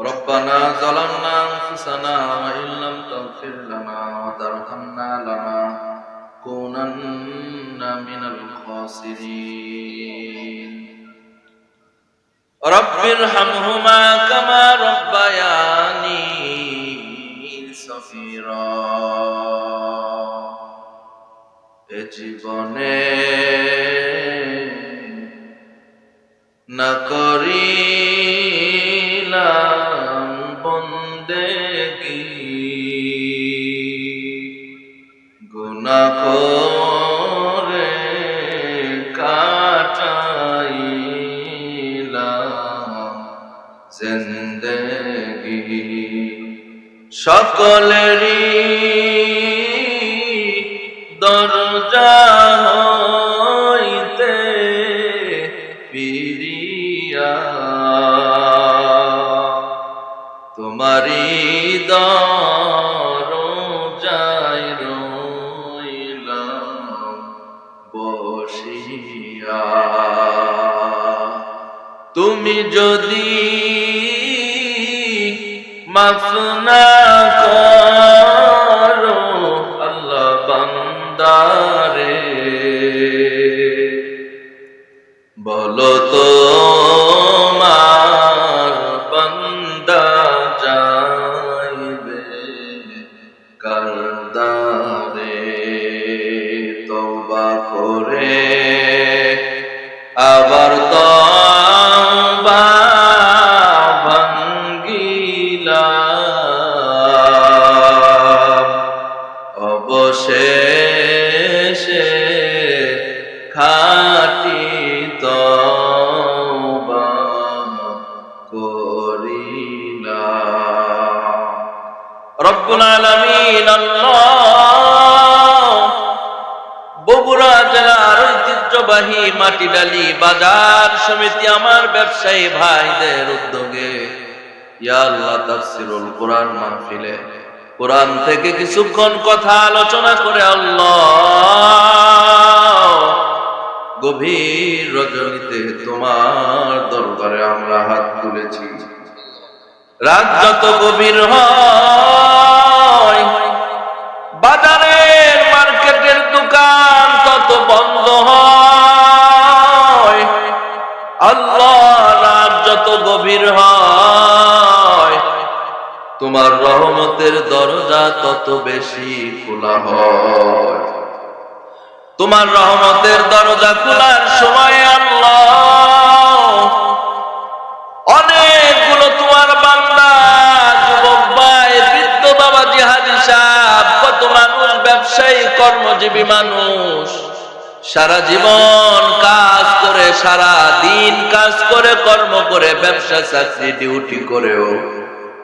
ربنا ظلمنا أنفسنا وإن لم تغفر لنا وترحمنا لنكونن من الخاسرين رب ارحمهما كما ربياني صغيرا এ জীবনে না করিলাম বন্দেগি। গুনা করে কাটাইলাম জিন্দেগি। সকলেরই দরজা তোমারি দরজায় রইলাম বসিয়া। তুমি যদি মাফ রব্বুল বগুড়া জেলার ঐতিহ্যবাহী মাটিডালি বাজার সমিতি আমার ব্যবসায়ী ভাইদের উদ্যোগে। কোরআন মাহফিলে। কোরআন থেকে কিছুক্ষণ কথা আলোচনা করে আল্লাহ। গভীর রজনীতে তোমার দরবারে আমরা হাত তুলেছি। রাত যত গভীর হয় গভীর হয়। তোমার রহমতের দরজা তত বেশি খোলা হয়। তোমার রহমতের দরজা খোলার সময় আল্লাহ অনেকগুলো তোমার বান্দা, যুবক ভাই, বৃদ্ধ বাবা জিহাদি সাহেব, কত মানুষ, ব্যবসায়ী, কর্মজীবী মানুষ। সারা জীবন কাজ করে, সারা দিন কাজ করে, কর্ম করে, ব্যবসা, চাকরি, ডিউটি করেও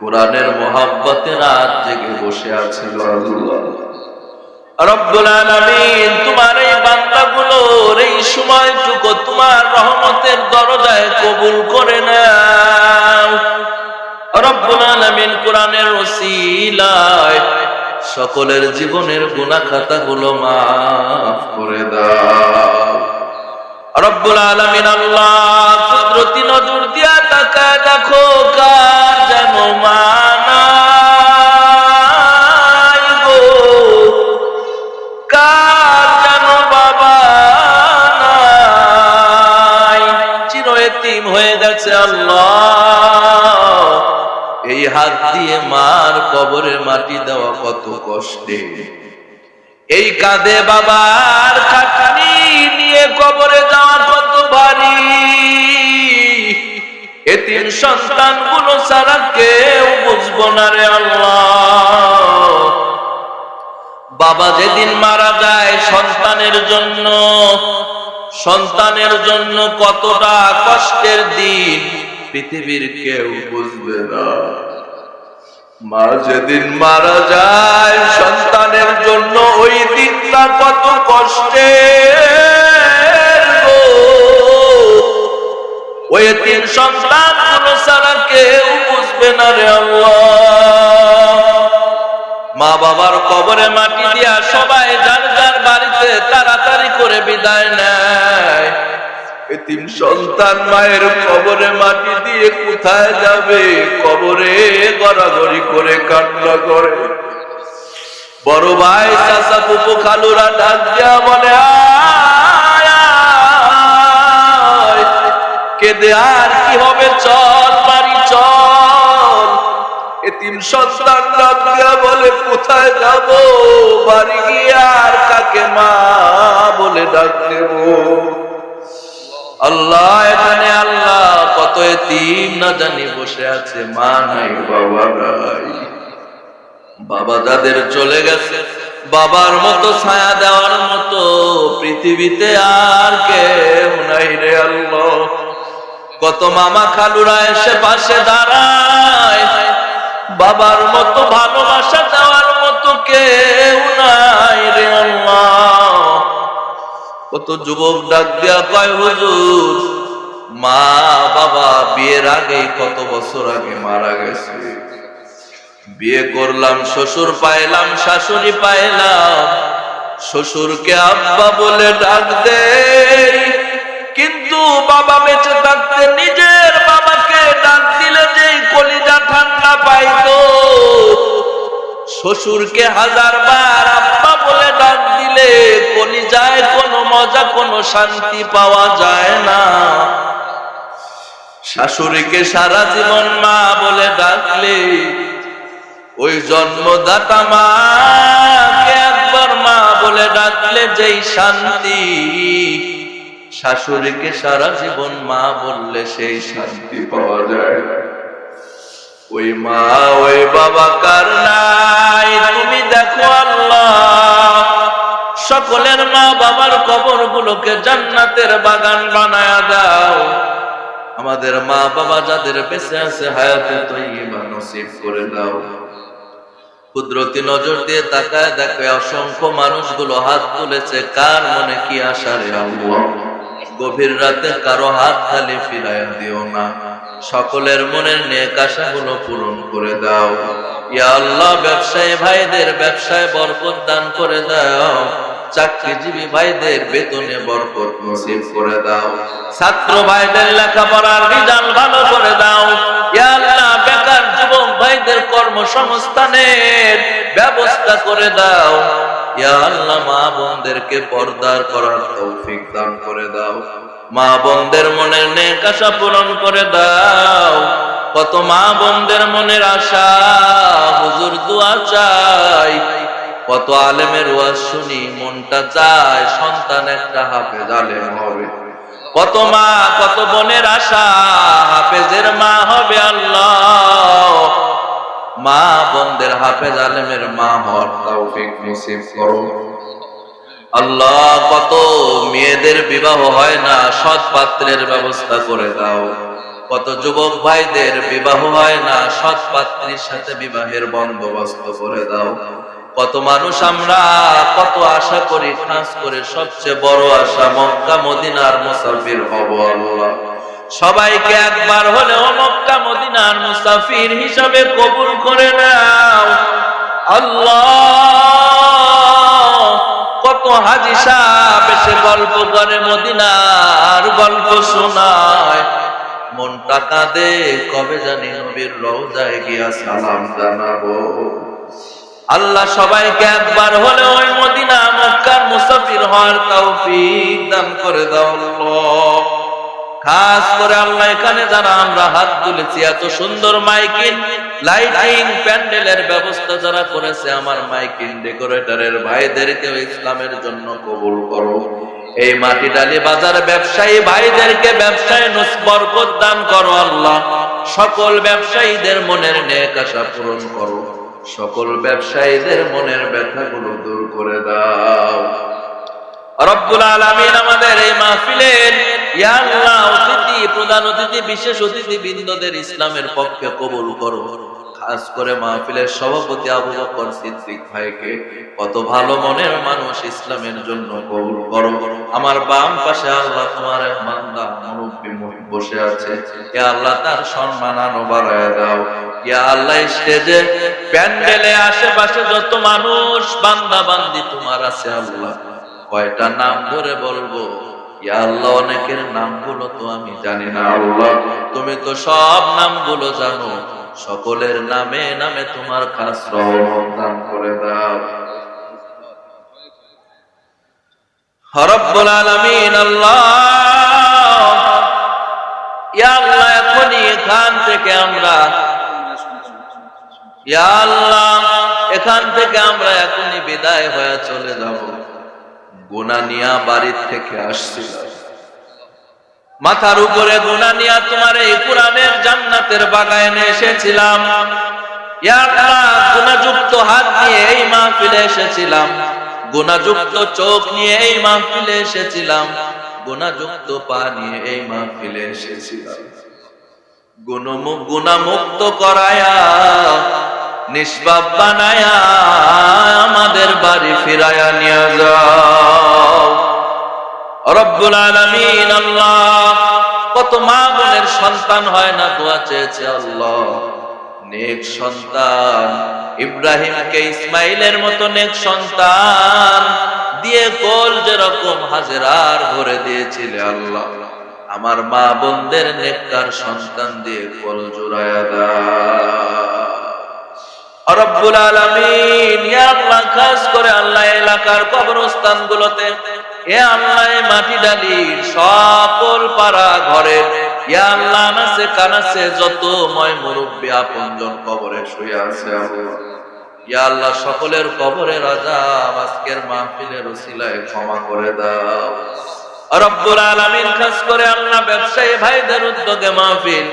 কোরআনের মোহাব্বতে রাত জেগে বসে আলামিন, তোমার এই তোমার কবুল করে কোরআনের ওসিলায় সকলের জীবনের গুনাহ খাতাগুলো মাফ করে দাও। রব্বুল নজর দিয়া তাকায় দেখো কার যেন হয়ে গেছে আল্লাহ। হাত দিয়ে মার কবরে মাটি দেওয়া কত কষ্টে। এই কাঁধে বাবার খাটনি নিয়ে কবরে যাওয়া কত ভারী এতিম সন্তানগুলো ছাড়া কেউ বুঝব না রে আল্লাহ। বাবা যেদিন মারা যায় সন্তানের জন্য সন্তানের জন্য কতটা কষ্টের দিন, পৃথিবীর কেউ বুঝবে না। মা যেদিন মারা যায়, সন্তানের জন্য ওই দিনটা কত কষ্টের গো। ওই তিন সন্তানগুলো ছাড়া কেউ বুঝবে না রে মা বাবার কবরে মাটি দিয়া সবাই যার যার বাড়িতে তাড়াতাড়ি করে বিদায় নেয়। এতিম সন্তান মায়ের কবরে মাটি দিয়ে কোথায় যাবে? কবরে গড়াগড়ি করে কান্না করে। বড় ভাই চাচা পুপু খালুরা ডাক দেয়া বলে "আয়, আয়, কেঁদে আর কি হবে? চল বাড়ি চল। এতিম সন্তান ডাক দেয়া বলে কোথায় যাব? বাড়ি গিয়ে আর কাকে মা বলে ডাক দেব? আল্লাহ, এখানে আল্লাহ কত এতিম না জানি বসে আছে, মা নাই, বাবা নাই। বাবা যাদের চলে গেছে, বাবার মতো ছায়া দেওয়ার মতো পৃথিবীতে আর কেউ নাই রে আল্লাহ। কত মামা খালুরা এসে পাশে দাঁড়ায়, বাবার মতো ভালোবাসা দেওয়ার মতো কেউ নাই রে আল্লাহ। কত যুবক ডাক দিয়া কয়, হুজুর, মা বাবা বিয়ের আগে কত বছর আগে মারা গেছে। বিয়ে করলাম, শ্বশুর পাইলাম, শাশুড়ি পাইলাম। শ্বশুরকে আব্বা বলে ডাক দে। কিন্তু বাবা বেঁচে থাকতে নিজের বাবাকে ডাক দিলে যে কলিজা ঠান্ডা পাইতো। শ্বশুরকে হাজার বার দিলে কলিজায় কোনো মজা, কোনো শান্তি পাওয়া যায় না। শাশুড়িকে সারা জীবন মা বলে ডাকলে, ওই জন্মদাতা মাকে একবার মা বলে ডাকলে যেই শান্তি। শাশুড়িকে সারা জীবন মা বললে সেই শান্তি পাওয়া যায়। ওই মা, ওই বাবা কার নাই? তুমি দেখো আল্লাহ। সকলের মা বাবার কবর গুলোকে জান্নাতের বাগান বানায়া দাও। আমাদের মা বাবা যাদের বেঁচে আছে হায়াতে তৈবা নসিব করে দাও। কুদরতি নজর দিয়ে তাকায় দেখে অসংখ্য মানুষগুলো হাত তুলেছে, কার মনে কি আশা রে গভীর রাতে কারও হাত খালি ফিরাইয়া দিও না। সকলের মনের নেক আশাগুলো পূরণ করে দাও। ইয়া আল্লাহ, ব্যবসায়ী ভাইদের ব্যবসায় বরকত দান করে দাও। চাকরিজীবী ভাইদের বেতনে করে দাও। ছাত্র ভাইদের লেখাপড়ার ভালো করে দাও। বেকার যুবক ভাইদের কর্মসংস্থানের ব্যবস্থা করে দাও। মা বোনদেরকে পর্দার করার তৌফিক দান করে দাও। মা বোনদের মনের নেক আশা পূরণ করে দাও। কত মা বোনদের মনের আশা, হুজুর দোয়া চাই। কত আলেমের ওয়াজ শুনি, মনটা চায় সন্তান একটা হাফেজ আলেম হবে। কত মা, কত বোনের আশা, হাফেজের মা হবে আল্লাহ। মা বোনদের হাফেজ আলেমের মা হওয়ার তৌফিক নসিব করো। আল্লাহ, কত মেয়েদের বিবাহ হয় না, সৎ পাত্রের ব্যবস্থা করে দাও। কত যুবক ভাইদের বিবাহ হয় না, সৎ পাত্রীর সাথে বিবাহের বন্দোবস্ত করে দাও। কত মানুষ আমরা, কত আশা করি, খাস করে সবচেয়ে বড় আশা মক্কা, মদিনার মুসাফির হব আল্লাহ। সবাইকে একবার হলেও মক্কা, মদিনার মুসাফির হিসাবে কবুল করে নাও। আল্লাহ, কত হাজি সাহেব এসে গল্প করে মদিনার গল্প শোনায়। মনটা কাঁদে, কবে জানি নবীর রওজায় গিয়া সালাম জানাব। আল্লাহ সবাইকে একবার হলে ওই মদিনা, মক্কার মুসাফির হওয়ার তৌফিক দান করে দাও খাস করে আল্লাহ এখানে যারা আমরা হাত তুলেছি, এত সুন্দর মাইকিং লাইটিং, প্যান্ডেলের ব্যবস্থা যারা করেছে, আমার মাইকিং ডেকোরেটরের ভাইদেরকে ইসলামের জন্য কবুল করো। এই মাটি ডালি বাজার ব্যবসায়ী ভাইদেরকে ব্যবসায় বরকত দান করো আল্লাহ। সকল ব্যবসায়ীদের মনের নেক আশা পূরণ করো। সকল ব্যবসায়ীদের মনের ব্যথাগুলো দূর করে দাও। রব্বুল আমাদের এই মাহফিলের অতিথি, প্রধান অতিথি, বিশেষ অতিথি বৃন্দদের ইসলামের পক্ষে কবুল খাস করে মাহফিলের সভাপতি আবু বকর সিদ্দিক ভাইকে, কত ভালো মনের মানুষ ইসলামের জন্য কবুল করো। আমার বাম পাশে আল্লাহ তোমার এক বান্দা মুহিব বসে আছে। ইয়া আল্লাহ, তার সম্মান আনো বাড়ায় দাও। কয়টা নাম ধরে বলব? ইয়া আল্লাহ, অনেকের নামগুলো তো আমি জানি না আল্লাহ। তুমি তো সব নামগুলো জানো। সকলের নামে নামে তোমার খাস দান করে দাও। আল্লাহ, এখনই এখান থেকে আমরা এখান থেকে আমরা এখনই বিদায় হয়ে চলে যাব। গুনা নিয়া বাড়ির থেকে আসছিলাম মাথার উপরে গুনা নিয়া তোমার এই কোরআনের জান্নাতের হাত নিয়ে এসেছিলাম। গুনাযুক্ত চোখ এসেছিলাম। গুনাযুক্ত পা নিয়ে এই মাহফিলে এসেছিলাম। গুণমুখ গুণামুক্ত করায়া নিষ্পাপ বানায়া আমাদের বাড়ি ফিরায়া নিয়ে যাও। রব্বুল আলামিন আল্লাহ, কত মা বোনের সন্তান হয় না দোয়া চেয়েছে আল্লাহ। নেক সন্তান, ইব্রাহিমকে ইসমাইলের মতো নেক সন্তান দিয়ে কোল যেরকম হাজেরার ভরে দিয়েছিলে আল্লাহ। আমার মা বোনদের নেককার সন্তান দিয়ে কোল জোড়ায়া দাও। রব্বুল আলামিন, ইয়া আল্লাহ, খাস করে আল্লাহ এলাকার কবরস্থান গুলোতে এ আল্লাহ মাটি সকল পাড়া ইয়া আল্লাহ কানাসে যত ময় আপনজন কবরে শুয়ে আছে ইয়া আল্লাহ, সকলের কবরের আজাব আজকের মাহফিলের ওসিলায় ক্ষমা করে দাও। রব্বুল আলামিন, খাস করে আল্লাহ ব্যবসায়ী ভাইদের উদ্যোগে মাহফিল।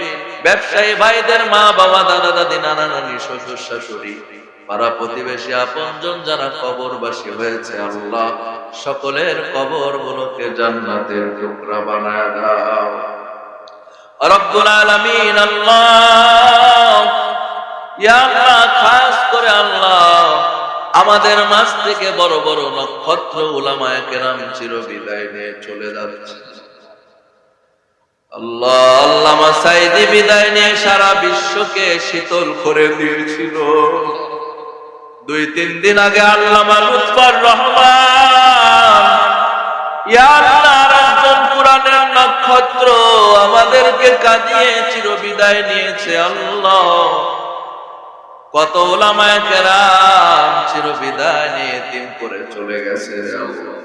ব্যবসায়ী ভাইদের মা, বাবা, দাদা, দাদি, নানা, নানি, শ্বশুর, শাশুড়ি, পাড়া প্রতিবেশী, আপনজন যারা কবরবাসী হয়েছে, আল্লাহ সকলের কবর গুলোকে জান্নাতের টুকরা বানায় দাও। রব্বুল আলামিন, আল্লাহ, ইয়া আল্লাহ, খাস করে আল্লাহ, আমাদের মাঝ থেকে বড় বড় নক্ষত্র উলামায়ে কেরাম চির বিদায় নিয়ে চলে যাচ্ছে। বিদায় নিয়ে সারা বিশ্বকে শীতল করে দিয়েছিল। দুই, তিন দিন আগে আল্লামা রহমান নক্ষত্র আমাদেরকে কাঁদিয়ে চির বিদায় নিয়েছে। আল্লাহ, কত ওলামায় কেরাম চির বিদায় নিয়ে তিন করে চলে গেছে আল্লাহ।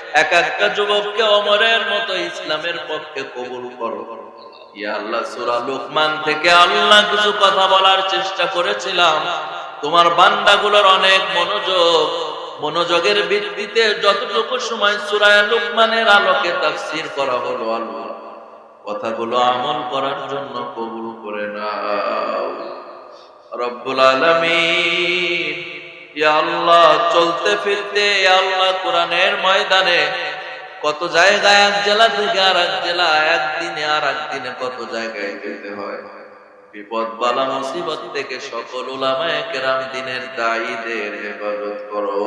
এক একটা যুবককে অমরের মতো ইসলামের পক্ষে কবুল করো। অনেক মনোযোগ। মনোযোগের ভিত্তিতে যতটুকু সময় সূরা লুকমানের আলোকে তাফসীর করা হলো, আল্লাহ কথাগুলো আমল করার জন্য কবুল করে না রব্বুল আলামিন ইয়া চলতে ফিরতে আল্লাহ, কোরআনের ময়দানে কত জায়গায় এক জেলা থেকে আর এক জেলা, একদিনে আর একদিনে কত জায়গায় যেতে হয়? বিপদ বালা মুসিবত থেকে সকল দিনের দায়ীদের হেফাজত করো।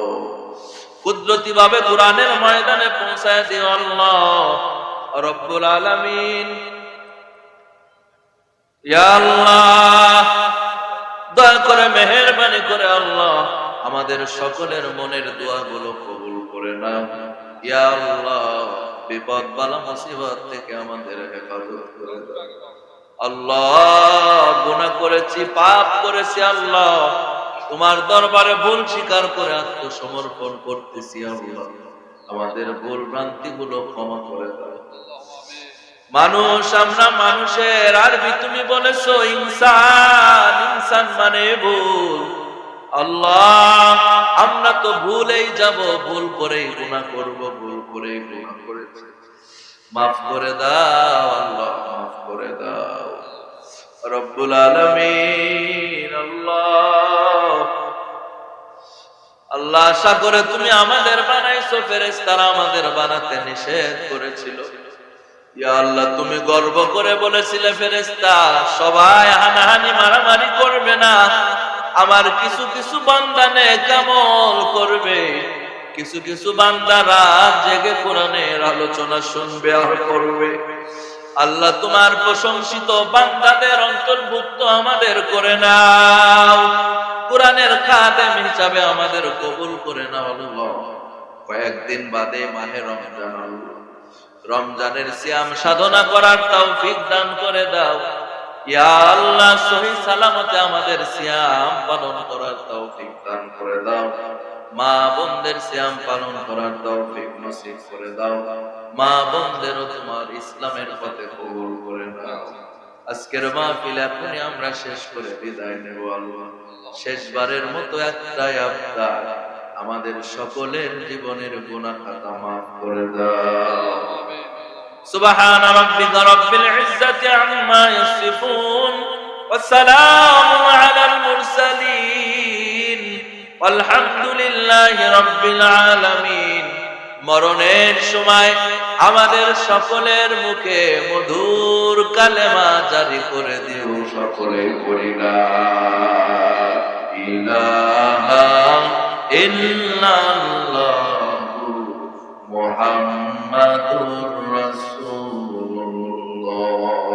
কুদরতি ভাবে কোরআনের ময়দানে পৌঁছায় দিও আল্লাহ। রব্বুল আলামিন দয়া করে মেহেরবানি করে আল্লাহ আমাদের সকলের মনের দোয়াগুলো কবুল করে নাও। ইয়া আল্লাহ বিপদ বালা মুসিবত থেকে আমাদের হেফাজত করে আল্লাহ, গুনাহ করেছি, পাপ করেছি, আল্লাহ। তোমার দরবারে ভুল স্বীকার করে আত্মসমর্পণ করতেছি, আল্লাহ। আমাদের ভুল ভ্রান্তি গুলো ক্ষমা করে দাও। মানুষ, আমরা মানুষের আরবি তুমি বলেছ, ইনসান ইনসান মানে ভুল। আল্লাহ, আমরা তো ভুলেই যাব, ভুল করেই গুনাহ করব, ভুল করেই গুনাহ করেছি। মাফ করে দাও, আল্লাহ মাফ করে দাও। রব্বুল আলামিন, আল্লাহ। আল্লাহ, আশা করে তুমি আমাদের বানাইছো, ফেরেশতারা আমাদের বানাতে নিষেধ করেছিল। আল্লাহ, তুমি গর্ব করে বলেছিলে ফেরেস্তা সবাই হানাহানি, মারামারি করবে না। আমার কিছু কিছু বান্দানে কামল করবে। কিছু কিছু বান্দা রাত জেগে কোরআনের আলোচনা শুনবে আর করবে আল্লাহ তোমার প্রশংসিত বান্দাদের অন্তর্ভুক্ত আমাদের করে নাও। কোরআনের খাদেম হিসাবে আমাদের কবুল করে নাও আল্লাহ। কয়েকদিন বাদে মাহে রমজান রমজানের সিয়াম সাধনা করার তৌফিক দান করে দাও। করে আজকের মাহফিল এখনই আমরা শেষ করে বিদায় নেব শেষবারের মতো একটাই আবদার আমাদের সকলের জীবনের গুনাহ খাতা মাফ করে দাও। سبحان ربك رب العزة عما يصفون والسلام على المرسلين والحمد لله رب العالمين মরণের সময় আমাদের সকলের মুখে মধুর কালেমা জারি করে দিও সকলে করি না ইলাহা ইল্লাল্লাহু محمد رسول الله